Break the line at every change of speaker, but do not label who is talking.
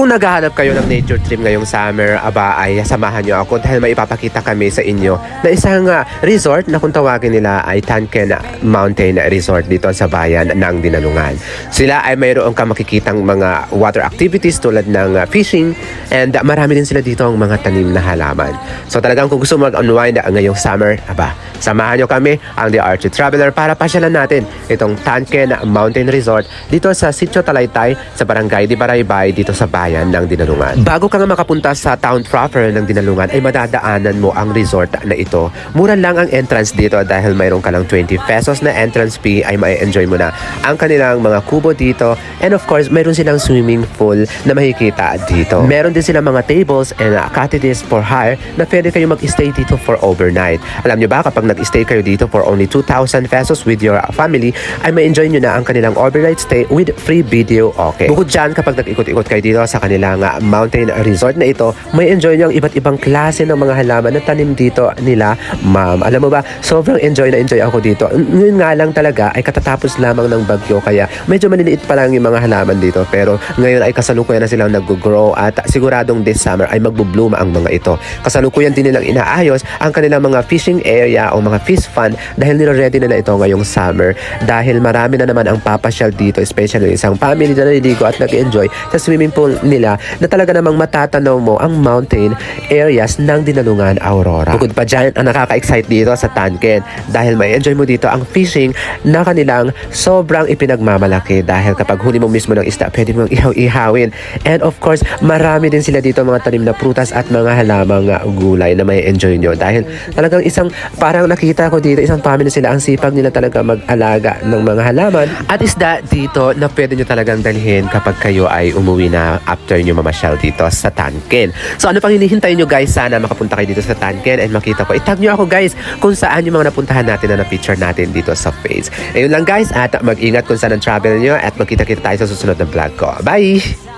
Kung naghahanap kayo ng nature trip ngayong summer, aba ay samahan nyo ako dahil may ipapakita kami sa inyo na isang ah, resort na kung tawagin nila ay Tanken Mountain Resort dito sa bayan ng Dinalungan. Sila ay mayroon kang makikitang mga water activities tulad ng ah, fishing and marami din sila dito ang mga tanim na halaman. So talagang kung gusto mag-unwind ngayong summer, aba, samahan nyo kami ang The Archie Traveler para pasyalan natin itong Tanken Mountain Resort dito sa Sitio Talaytay sa Barangay Di Baraybay dito sa bayan ng Dinalungan. Bago ka nga makapunta sa town proper ng Dinalungan ay madadaanan mo ang resort na ito. Mura lang ang entrance dito dahil mayroon ka lang 20 pesos na entrance fee ay ma-enjoy mo na ang kanilang mga kubo dito and of course mayroon silang swimming pool na makikita dito. Meron din silang mga tables and uh, cottages for hire na pwede kayo mag-stay dito for overnight. Alam nyo ba kapag nag-stay kayo dito for only 2,000 pesos with your family ay ma-enjoy nyo na ang kanilang overnight stay with free video okay. Bukod dyan kapag nag-ikot-ikot kayo dito sa kanilang mountain resort na ito, may enjoy nyo ang iba't ibang klase ng mga halaman na tanim dito nila ma'am. Alam mo ba, sobrang enjoy na enjoy ako dito. Ngayon nga lang talaga ay katatapos lamang ng bagyo kaya medyo maliliit pa lang yung mga halaman dito pero ngayon ay kasalukuyan na silang nag-grow at siguradong this summer ay magbubloom ang mga ito. Kasalukuyan din nilang inaayos ang kanilang mga fishing area o mga fish fund dahil nire-ready nila ito ngayong summer dahil marami na naman ang papasyal dito especially isang family na naliligo at nag-enjoy sa swimming pool nila na talaga namang matatanaw mo ang mountain areas ng Dinalungan Aurora. Bukod pa dyan, ang nakaka-excite dito sa Tanken dahil may enjoy mo dito ang fishing na kanilang sobrang ipinagmamalaki dahil kapag huli mo mismo ng isda, pwede mong ihaw-ihawin. And of course, marami din sila dito mga tanim na prutas at mga halamang gulay na may enjoy nyo dahil talagang isang parang nakita ko dito, isang family sila, ang sipag nila talaga mag-alaga ng mga halaman at isda dito na pwede nyo talagang dalhin kapag kayo ay umuwi na after nyo mamasyal dito sa Tanken. So ano pang hinihintay nyo guys? Sana makapunta kayo dito sa Tanken and makita ko. Itag nyo ako guys kung saan yung mga napuntahan natin na na-picture natin dito sa page. Ayun lang guys at mag-ingat kung saan ang travel nyo at magkita-kita tayo sa susunod na vlog ko. Bye!